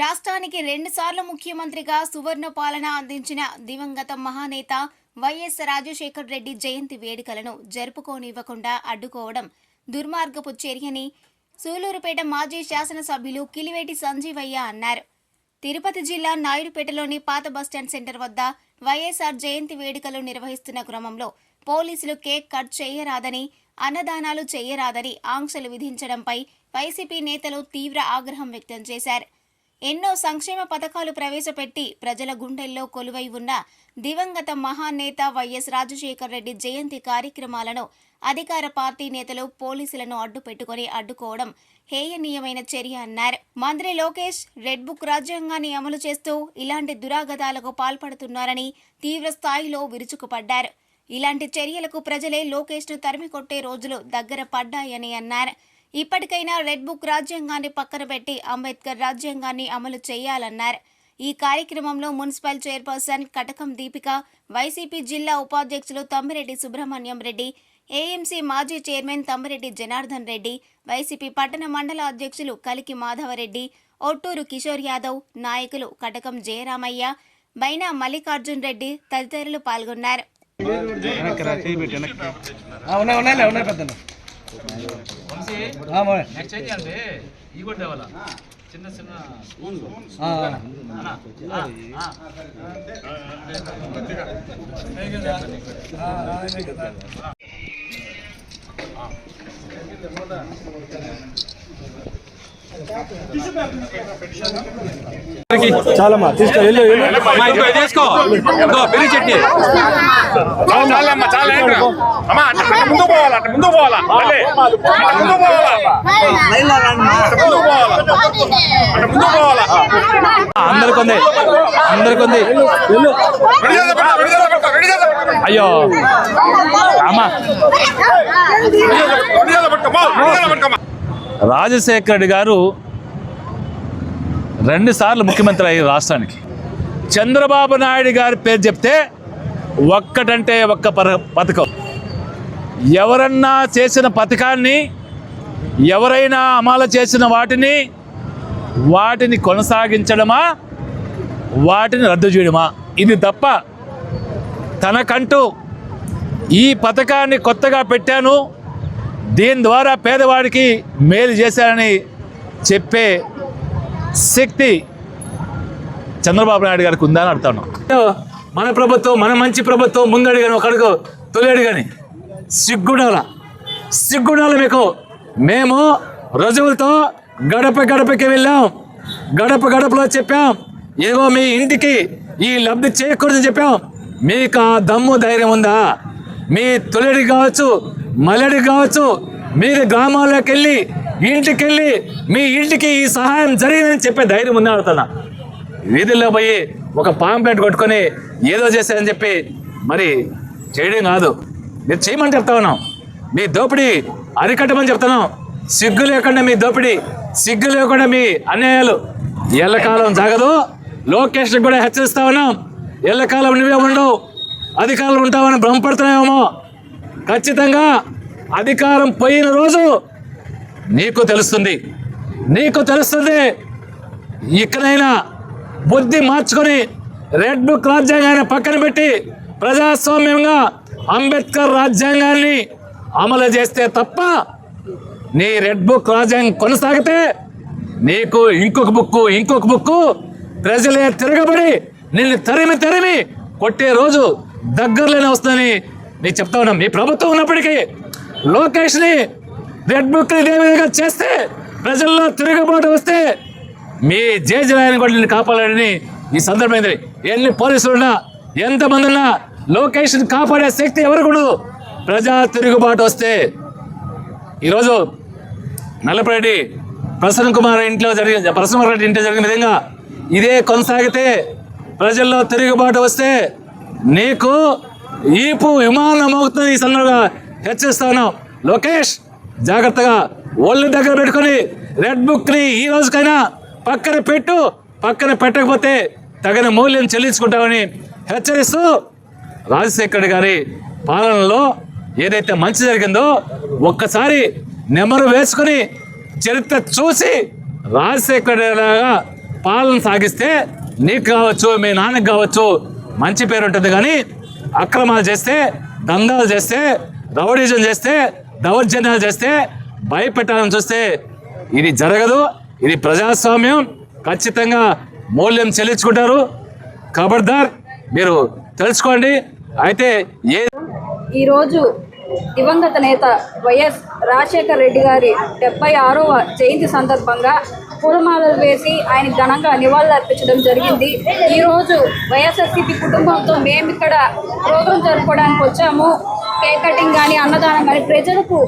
రాష్ట్రానికి రెండుసార్లు ముఖ్యమంత్రిగా సువర్ణ పాలన అందించిన దివంగత మహానేత వైఎస్ రాజశేఖర్ రెడ్డి జయంతి వేడుకలను జరుపుకోనివ్వకుండా అడ్డుకోవడం దుర్మార్గపు చర్యని సూలూరుపేట మాజీ శాసనసభ్యులు కిలివేటి సంజీవయ్య అన్నారు. తిరుపతి జిల్లా నాయుడుపేటలోని పాత బస్టాండ్ సెంటర్ వద్ద వైఎస్ఆర్ జయంతి వేడుకలు నిర్వహిస్తున్న క్రమంలో పోలీసులు కేక్ కట్ చేయరాదని అన్నదానాలు చేయరాదని ఆంక్షలు విధించడంపై వైసీపీ నేతలు తీవ్ర ఆగ్రహం వ్యక్తం చేశారు. ఎన్నో సంక్షేమ పథకాలు ప్రవేశపెట్టి ప్రజల గుండెల్లో కొలువై ఉన్న దివంగత మహానేత వైఎస్ రాజశేఖర రెడ్డి జయంతి కార్యక్రమాలను అధికార పార్టీ నేతలు పోలీసులను అడ్డు పెట్టుకుని అడ్డుకోవడం హేయనీయమైన చర్య అన్నారు. మంత్రి లోకేష్ రెడ్ బుక్ రాజ్యాంగాన్ని అమలు చేస్తూ ఇలాంటి దురాగతాలకు పాల్పడుతున్నారని తీవ్ర స్థాయిలో విరుచుకుపడ్డారు. ఇలాంటి చర్యలకు ప్రజలే లోకేష్ను తరిమి కొట్టే రోజులు దగ్గర పడ్డాయని అన్నారు. ఇప్పటికైనా రెడ్ బుక్ రాజ్యాంగాన్ని పక్కన పెట్టి అంబేద్కర్ రాజ్యాంగాన్ని అమలు చేయాలన్నారు. ఈ కార్యక్రమంలో municipal chairperson Katakam Deepika YCP జిల్లా ఉపాధ్యక్షులు తమ్మిరెడ్డి సుబ్రహ్మణ్యం రెడ్డి ఏఎంసీ మాజీ చైర్మన్ తమ్మిరెడ్డి జనార్దన్ రెడ్డి వైసీపీ పట్టణ మండల అధ్యక్షులు కలికి మాధవరెడ్డి ఒట్టూరు కిషోర్ యాదవ్ నాయకులు కటకం జయరామయ్య బైనా మల్లికార్జున్ రెడ్డి తదితరులు పాల్గొన్నారు. నెక్స్ట్ ఏం చేయాలంటే ఈ కూడా తేవాలా? చిన్న చిన్న స్పూన్ అన్నా ఆ, ఆ. చాలమ్మా తీసుకో వెళ్ళు వెళ్ళు. అమ్మా, ఇదిగో ఇది వేసుకో ఇదిగో పెరుగు చట్నీ. చాలు చాలమ్మా చాలు ఏంట్రా? అమ్మా అట్ట అట్ట ముందు పోవాలా అట్ట ముందు పోవాలా? మళ్ళీ అట్ట ముందు పోవాలా. అట్ట ముందు పోవాలా? అట్ట ముందు పోవాలా? అందరికి ఉంది అందరికి ఉంది. విడిచేత పెట్ట విడిచేత పెట్ట విడిచేత పెట్ట. అయ్యో. అమ్మా. రాజశేఖర రెడ్డి గారు రెండుసార్లు ముఖ్యమంత్రి అయ్యారు రాష్ట్రానికి. చంద్రబాబు నాయుడు గారి పేరు చెప్తే ఒక్కటంటే ఒక్క పర పథకం. ఎవరన్నా చేసిన పథకాన్ని ఎవరైనా అమలు చేసిన వాటిని వాటిని కొనసాగించడమా వాటిని రద్దు చేయడమా? ఇది తప్ప తనకంటూ ఈ పథకాన్ని కొత్తగా పెట్టాను దీని ద్వారా పేదవాడికి మేలు చేశారని చెప్పే శక్తి చంద్రబాబు నాయుడు గారికి ఉందని అడుగుతాను. మన ప్రభుత్వం మన మంచి ప్రభుత్వం ముందడిగాని ఒక అడుగు తొలి అడిగాని. సిగ్గుండాల? సిగ్గుండాల మీకు? మేము రుజువులతో గడప గడపకి వెళ్ళాం. గడప గడపలో చెప్పాం. ఏదో మీ ఇంటికి ఈ లబ్ధి చేయకూడదని చెప్పాం. మీకు ఆ దమ్ము ధైర్యం ఉందా? మీ తొలిడి కావచ్చు మలడి కావచ్చు మీరు గ్రామాల్లోకి వెళ్ళి ఇంటికి వెళ్ళి మీ ఇంటికి ఈ సహాయం జరిగిందని చెప్పే ధైర్యం ఉందా అడుగుతున్నా వీధుల్లో పోయి ఒక పాంప్లెట్ కొట్టుకొని ఏదో చేశారని చెప్పి మరి చేయడం కాదు. మీరు చేయమని చెప్తా ఉన్నాం. మీ దోపిడీ అరికట్టమని చెప్తున్నాం సిగ్గు లేకుండా మీ దోపిడీ సిగ్గు లేకుండా మీ అన్యాయాలు ఎల్లకాలం జరగదు. లోకేష్ కూడా హెచ్చరిస్తా ఉన్నాం. ఎల్లకాలం నువ్వే ఉండవు అధికారులు ఉంటావని భ్రమపడుతున్నాయేమో ఖచ్చితంగా అధికారం పోయిన రోజు నీకు తెలుస్తుంది. నీకు తెలుస్తుంది ఇక్కడైనా బుద్ధి మార్చుకొని రెడ్ బుక్ రాజ్యాంగాన్ని పక్కన పెట్టి ప్రజాస్వామ్యంగా అంబేద్కర్ రాజ్యాంగాన్ని అమలు చేస్తే తప్ప నీ రెడ్ బుక్ రాజ్యాంగం కొనసాగితే నీకు ఇంకొక బుక్కు ఇంకొక బుక్కు ప్రజలే తిరగబడి నిన్ను తరిమి తరిమి కొట్టే రోజు దగ్గరలోనే వస్తుందని నేను చెప్తా ఉన్నా మీ ప్రభుత్వం ఉన్నప్పటికీ లోకేష్ని రెడ్ బుక్ ఇదే విధంగా చేస్తే ప్రజల్లో తిరుగుబాటు వస్తే మీ జేజరాయని కూడా కాపాడాలని ఈ సందర్భమైంది ఎన్ని పోలీసులున్నా ఎంతమంది ఉన్నా లోకేష్ని కాపాడే శక్తి ఎవరికి ఉండదు ప్రజా తిరుగుబాటు వస్తే. ఈరోజు నల్లపరెడ్డి ప్రసన్న కుమార్ ఇంట్లో జరిగిన ప్రసన్న రెడ్డి ఇంట్లో జరిగిన విధంగా ఇదే కొనసాగితే ప్రజల్లో తిరుగుబాటు వస్తే నీకు ఈపు విమానం అవుతుంది ఈ సందర్భంగా హెచ్చరిస్తాను. లోకేష్ జాగ్రత్తగా ఒళ్ళు దగ్గర పెట్టుకొని రెడ్ బుక్ని ఈ రోజుకైనా పక్కన పెట్టు పక్కన పెట్టకపోతే తగిన మూల్యం చెల్లించుకుంటామని హెచ్చరిస్తూ రాజశేఖర్ గారి పాలనలో ఏదైతే మంచి జరిగిందో ఒక్కసారి నెమరు వేసుకొని చరిత్ర చూసి రాజశేఖర్ లాగా పాలన సాగిస్తే నీకు కావచ్చు మీ నాన్నకు కావచ్చు మంచి పేరు ఉంటుంది కానీ అక్రమాలు చేస్తే దందాలు చేస్తే రౌడీజం చేస్తే దౌర్జన్యాలు చేస్తే భయపెట్టాలని చూస్తే ఇది జరగదు. ఇది ప్రజాస్వామ్యం. ఖచ్చితంగా మూల్యం చెల్లించుకుంటారు. ఖబర్దార్ మీరు తెలుసుకోండి. అయితే ఏ ఈరోజు దివంగత నేత వైఎస్ రాజశేఖర్ రెడ్డి గారి డెబ్బై ఆరవ జయంతి సందర్భంగా పూలమాలలు వేసి ఆయన ఘనంగా నివాళులు అర్పించడం జరిగింది. ఈరోజు వైఎస్ఆర్సీపీ కుటుంబంతో మేము ఇక్కడ ప్రోగ్రాం జరుపుకోవడానికి వచ్చాము. కేక్ కటింగ్ కానీ అన్నదానం కానీ ప్రజలకు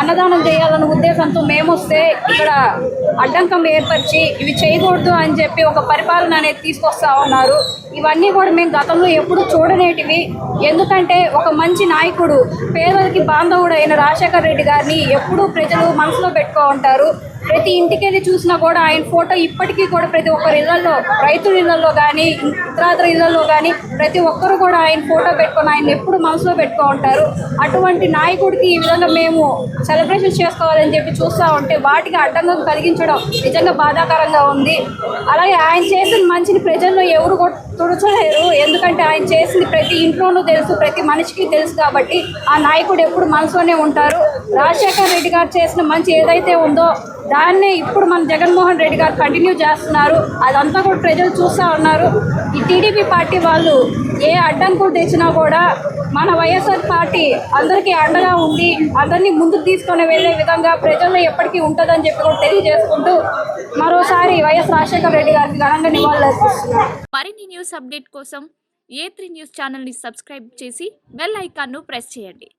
అన్నదానం చేయాలన్న ఉద్దేశంతో మేము వస్తే ఇక్కడ అడ్డంకం ఏర్పరిచి ఇవి చేయకూడదు అని చెప్పి ఒక పరిపాలన అనేది తీసుకొస్తా ఉన్నారు. ఇవన్నీ కూడా మేము గతంలో ఎప్పుడు చూడనేటివి. ఎందుకంటే ఒక మంచి నాయకుడు పేదలకి బాంధవుడు అయిన రాజశేఖర రెడ్డి గారిని ఎప్పుడూ ప్రజలు మనసులో పెట్టుకో ఉంటారు. ప్రతి ఇంటికి వెళ్ళి చూసినా కూడా ఆయన ఫోటో ఇప్పటికీ కూడా ప్రతి ఒక్కరి ఇళ్ళలో రైతుల ఇళ్ళలో కానీ ఇతరాతర ఇళ్ళలో కానీ ప్రతి ఒక్కరు కూడా ఆయన ఫోటో పెట్టుకొని ఆయన ఎప్పుడు మనసులో పెట్టుకో ఉంటారు. అటువంటి నాయకుడికి ఈ విధంగా మేము సెలబ్రేషన్ చేసుకోవాలని చెప్పి చూస్తూ ఉంటే వాటికి అడ్డంగా కలిగించడం నిజంగా బాధాకరంగా ఉంది. అలాగే ఆయన చేసిన మంచిని ప్రజల్లో ఎవరు కూడా తుడచలేరు ఎందుకంటే ఆయన చేసింది ప్రతి ఇంట్లోనూ తెలుసు ప్రతి మనిషికి తెలుసు కాబట్టి ఆ నాయకుడు ఎప్పుడు మనసులోనే ఉంటారు. రాజశేఖర్ రెడ్డి గారు చేసిన మంచి ఏదైతే ఉందో దాన్నే ఇప్పుడు మన జగన్మోహన్ రెడ్డి గారు కంటిన్యూ చేస్తున్నారు. అదంతా కూడా ప్రజలు చూస్తూ ఉన్నారు. ఈ టీడీపీ పార్టీ వాళ్ళు ఏ అడ్డంకులు తెచ్చినా కూడా మన వైఎస్ఆర్ పార్టీ అందరికీ అండగా ఉండి అందరినీ ముందుకు తీసుకొని వెళ్ళే విధంగా ప్రజల్లో ఎప్పటికీ ఉంటుందని చెప్పి కూడా తెలియజేసుకుంటూ మరోసారి వైఎస్ రాజశేఖర రెడ్డి గారికి ఘనంగా నివాళులర్పిస్తున్నాం మరిన్ని న్యూస్ అప్డేట్ కోసం ఏ త్రీ న్యూస్ ఛానల్ని సబ్స్క్రైబ్ చేసి బెల్ ఐకాన్ను ప్రెస్ చేయండి.